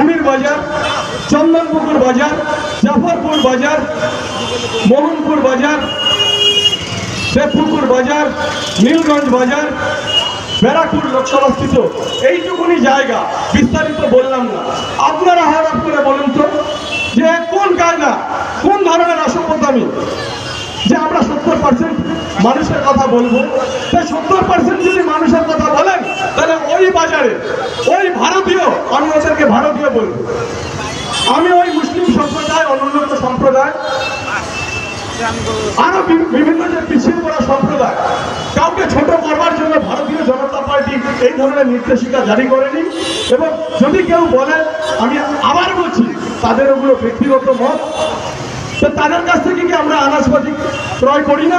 সুমির বাজার, চন্দনপুকুর বাজার, জাফরপুর বাজার, মোহনপুর বাজার দেবপুকুর বাজার, নীলগঞ্জ বাজার, ব্যারাকপুর লোকসভাস্থিত এইটুকুনি জায়গা, বিস্তারিত বললাম না। আপনারা হঠাৎ করে বলুন তো, যে কোন কায়দা কোন ধরনের অসভ্যতামি যে আমরা সত্তর পার্সেন্ট মানুষের কথা বলব। তাই সত্তর পার্সেন্ট যদি মানুষের কথা বলেন, তাহলে ওই বাজারে, ওই ভারতীয়, আমি ওদেরকে ভারতীয় বলব। আমি ওই মুসলিম সম্প্রদায়, অনুন্নত সম্প্রদায়, আরও বিভিন্ন যে পিছিয়ে পড়া সম্প্রদায়, কাউকে ছোট করবার জন্য ভারতীয় জনতা পার্টি এই ধরনের নির্দেশিকা জারি করেনি। এবং যদি কেউ বলে, আমি আবার বলছি, তাদের ওগুলো ব্যক্তিগত মত, তো তাদের কাছ থেকে কি আমরা আনাজপাতি ক্রয় করি না।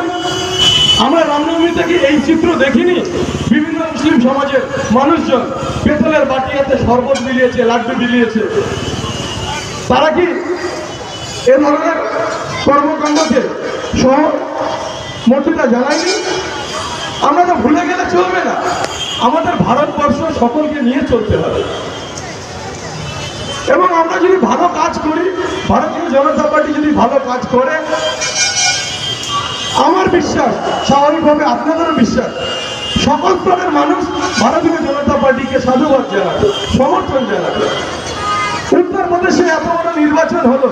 আমরা রামনবমীতে কি এই চিত্র দেখিনি। বিভিন্ন মুসলিম সমাজের মানুষজন পেতলের বাটিয়াতে শরবত মিলিয়েছে লাড্ডু মিলিয়েছে তারা কি এ ধরনের কর্মকাণ্ডকে সহ জানায়নি? আমরা তো ভুলে গেলে চলবে না। আমাদের ভারতবর্ষ সকলকে নিয়ে চলতে হবে। এবং আমরা যদি ভালো কাজ করি, ভারতীয় জনতা পার্টি যদি ভালো কাজ করে আমার বিশ্বাস, স্বাভাবিকভাবে আপনাদেরও বিশ্বাস, সকল স্তরের মানুষ ভারতীয় জনতা পার্টিকে সাধুবাদ জানাবে, সমর্থন জানাবে। উত্তরপ্রদেশে এত বড় নির্বাচন হলো,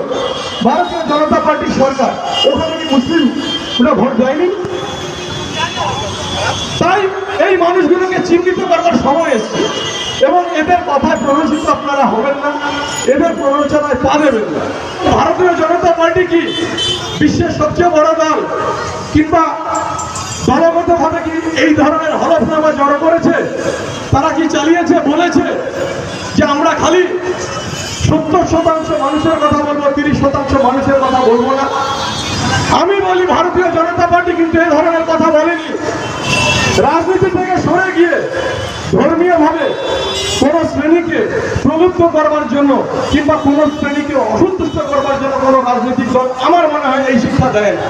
ভারতীয় জনতা পার্টির সরকার, ওখানে কি মুসলিম ভোট দেয়নি? তাই এই মানুষগুলোকে চিহ্নিত করবার সময় এসছে, এবং এদের কথায় প্ররোচিত আপনারা হবেন না, এদের প্ররোচনায় পা দেবেন না। ভারতীয় জনতা পার্টি কি বিশ্বের সবচেয়ে বড় দল কিংবা দলগতভাবে কি এই ধরনের হলফনামা জড়ো করেছে? তারা কি চালিয়েছে, বলেছে যে আমরা খালি সত্তর শতাংশ মানুষের কথা বলব, তিরিশ শতাংশ মানুষের কথা বলব না? আমি বলি ভারতীয় জনতা পার্টি কিন্তু এই ধরনের কথা বলেনি। রাজনীতি থেকে সরে গিয়ে ধর্মীয়ভাবে কোন শ্রেণীকে প্রলুব্ধ করবার জন্য কিংবা কোন শ্রেণীকে অসন্তুষ্ট করবার জন্য কোন রাজনৈতিক দল আমার মনে হয় এই শিক্ষা দেয় না।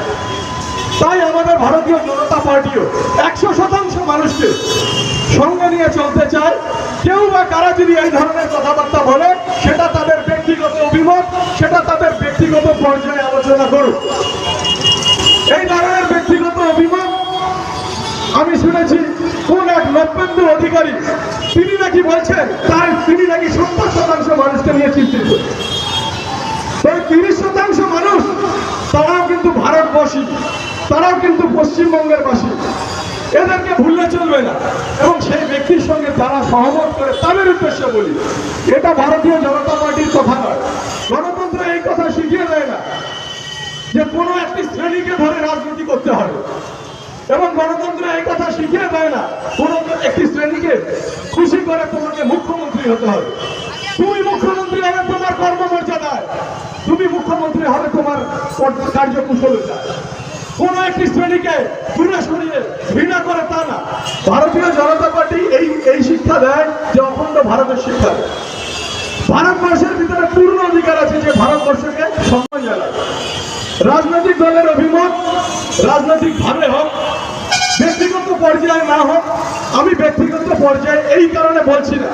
তাই আমাদের ভারতীয় জনতা পার্টিও একশো শতাংশ মানুষকে সঙ্গে নিয়ে চলতে চায়। কেউ বা কারা যদি এই ধরনের কথাবার্তা বলে, সেটা তাদের ব্যক্তিগত অভিমত, সেটা তাদের ব্যক্তিগত পর্যায়ে আলোচনা করুক। এই ধরনের ব্যক্তিগত অভিমত আমি শুনেছি কোন এক নব্বেন্দু অধিকারী, তিনি নাকি বলছেন তার তিনি নাকি সত্তর শতাংশ মানুষকে নিয়ে চিন্তিত। তিরিশ শতাংশ মানুষ, তারাও কিন্তু ভারতবর্ষী তারাও কিন্তু পশ্চিমবঙ্গের বাসী। এদেরকে ভুললে চলবে না। এবং সেই ব্যক্তির সঙ্গে যারা সহমত করে তাদের উদ্দেশ্যে বলি, এটা ভারতীয় জনতা পার্টির কথা নয়। গণতন্ত্র এই কথা শিখিয়ে দেয় না যে কোনো একটি শ্রেণীকে ধরে রাজনীতি করতে হবে। এবং গণতন্ত্র এই কথা শিখিয়ে দেয় না। কোনো একটি শ্রেণীকে খুশি করে তোমাকে মুখ্যমন্ত্রী হতে হবে। তুমি মুখ্যমন্ত্রী হবে তোমার কর্মমর্যাদায়। তুমি মুখ্যমন্ত্রী হবে তোমার কার্যকুশলতায় কোন একটি শ্রেণীকে দূরে সরিয়ে ঘৃণা করে তা না। ভারতীয় জনতা পার্টি এই এই শিক্ষা দেয় যে অখণ্ড ভারতের শিক্ষা ভারতবর্ষের ভিতরে পূর্ণ অধিকার আছে যে ভারতবর্ষকে সম্মান জানায়। রাজনৈতিক দলের অভিমত, রাজনৈতিক ভাবে হোক, ব্যক্তিগত পর্যায়ে না হোক, আমি ব্যক্তিগত পর্যায়ে এই কারণে বলছি না।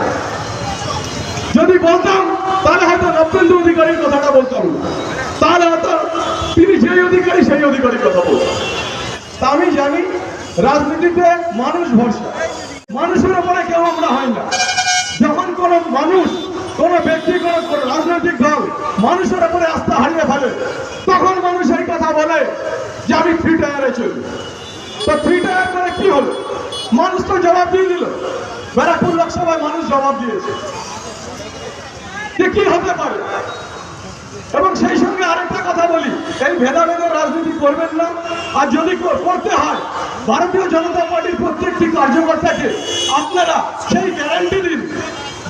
যদি বলতাম, তাহলে হয়তো নব্বেন্দু অধিকারীর কথাটা বলতাম। তাহলে হয়তো তিনি যেই অধিকারী, সেই অধিকারীর কথা বলতাম। তা আমি জানি, রাজনীতিতে মানুষ ভরসা। মানুষের উপরে কেউ আমরা হয় না। যখন কোন মানুষ, কোন ব্যক্তি, কোন রাজনৈতিক দল মানুষের উপরে আস্থা হারিয়ে ফেলে, তখন যে আমি ফ্রি টায়ারে চলি। তো ফ্রি টায়ার করে কি হলো? মানুষ তো জবাব দিয়ে দিল। ব্যারাকপুর লোকসভায় মানুষ জবাব দিয়েছে। যে কি হতে পারে? এবং সেই সঙ্গে আরেকটা কথা বলি, এই ভেদাভেদের রাজনীতি করবেন না। আর যদি করতে হয়, ভারতীয় জনতা পার্টির প্রত্যেকটি কার্যকর্তাকে আপনারা সেই গ্যারান্টি দিন।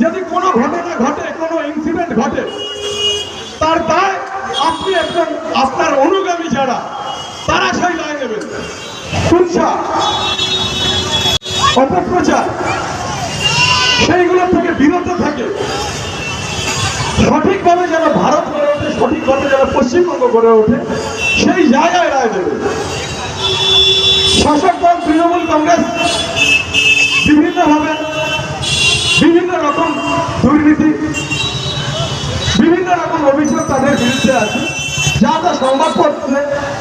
যদি কোনো ঘটনা ঘটে, কোনো ইনসিডেন্ট ঘটে, তার দায় আপনি একজন, আপনার অনুগামী যারা, তারা সেই দায় নেবেন কুৎসা অপপ্রচার সেইগুলো থেকে বিরত থাকে। সঠিকভাবে যেন ভারত গড়ে ওঠে, সঠিকভাবে যেন পশ্চিমবঙ্গ গড়ে ওঠে, সেই জায়গায় রায় দেবে। শাসক দল, তৃণমূল কংগ্রেস বিভিন্নভাবে বিভিন্ন রকম দুর্নীতি অভিযোগ তাদের বিরুদ্ধে আছে যা যা সংবাদপত্রে,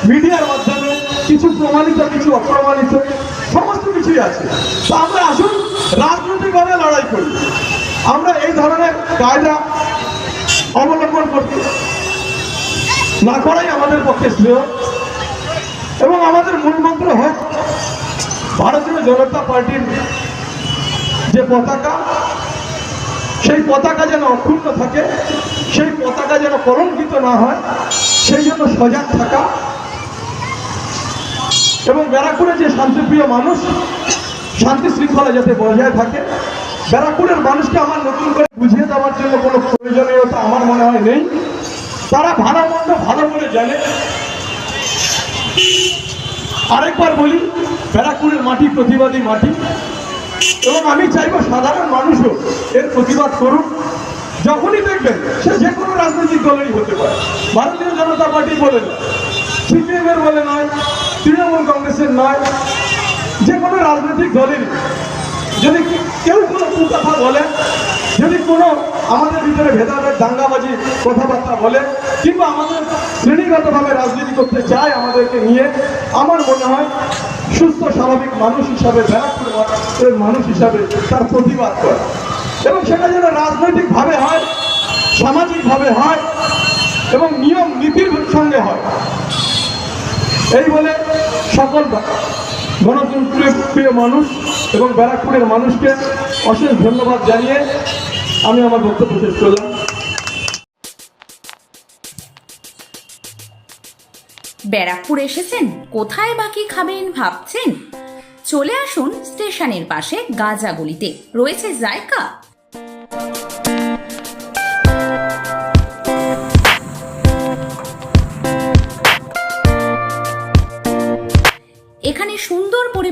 মিডিয়ার মাধ্যমে কিছু প্রমাণিত, কিছু অপ্রমাণিত, সমস্ত কিছুই আছে। তো আমরা আসুন রাজনৈতিকভাবে লড়াই করি। আমরা এই ধরনের কায়দা অবলম্বন করতে না করাই আমাদের পক্ষে শ্রেয়। এবং আমাদের মূল মন্ত্র হোক ভারতীয় জনতা পার্টির যে পতাকা, সেই পতাকা যেন অক্ষুণ্ণ থাকে, সেই পতাকা যেন কলঙ্কিত না হয় সেই জন্য সজাগ থাকা এবং ব্যারাকপুরে যে শান্তিপ্রিয় মানুষ, শান্তি শৃঙ্খলা যাতে বজায় থাকে, ব্যারাকপুরের মানুষকে আমার নতুন করে বুঝিয়ে দেওয়ার জন্য কোনো প্রয়োজনীয়তা আমার মনে হয় নেই। তারা ভালো মন্দ ভালো করে জানে। আরেকবার বলি, ব্যারাকপুরের মাটি প্রতিবাদী মাটি। এবং আমি চাইব সাধারণ মানুষও এর প্রতিবাদ করুন যখনই দেখবেন, সে যে কোনো রাজনৈতিক দলেরই হতে পারে। ভারতীয় জনতা পার্টি বলে নয় সিপিএম এর বলে নয় তৃণমূল কংগ্রেসের নয় যে কোনো রাজনৈতিক দলেরই যদি কেউ কোনো কুকথা বলে, যদি কোনো আমাদের ভিতরে ভেদাভেদ, দাঙ্গাবাজি, কথাবার্তা বলে, কিংবা আমাদের শ্রেণীগতভাবে রাজনীতি করতে চায় আমাদেরকে নিয়ে, আমার মনে হয় সুস্থ, স্বাভাবিক মানুষ হিসাবে ব্যারাকপুরের মানুষ হিসাবে তার প্রতিবাদ করে। এবং সেটা যেন রাজনৈতিকভাবে হয়, সামাজিকভাবে হয়, এবং নিয়ম নীতির সঙ্গে হয়। এই বলে সকল গণতন্ত্রের মানুষ এবং ব্যারাকপুরের মানুষকে অশেষ ধন্যবাদ জানিয়ে আমি আমার বক্তব্য শেষ করলাম। ব্যারাকপুর এসেছেন, কোথায় বাকি খাবেন ভাবছেন? চলে আসুন স্টেশনের পাশে গাজাগুলিতে রয়েছে জায়গা?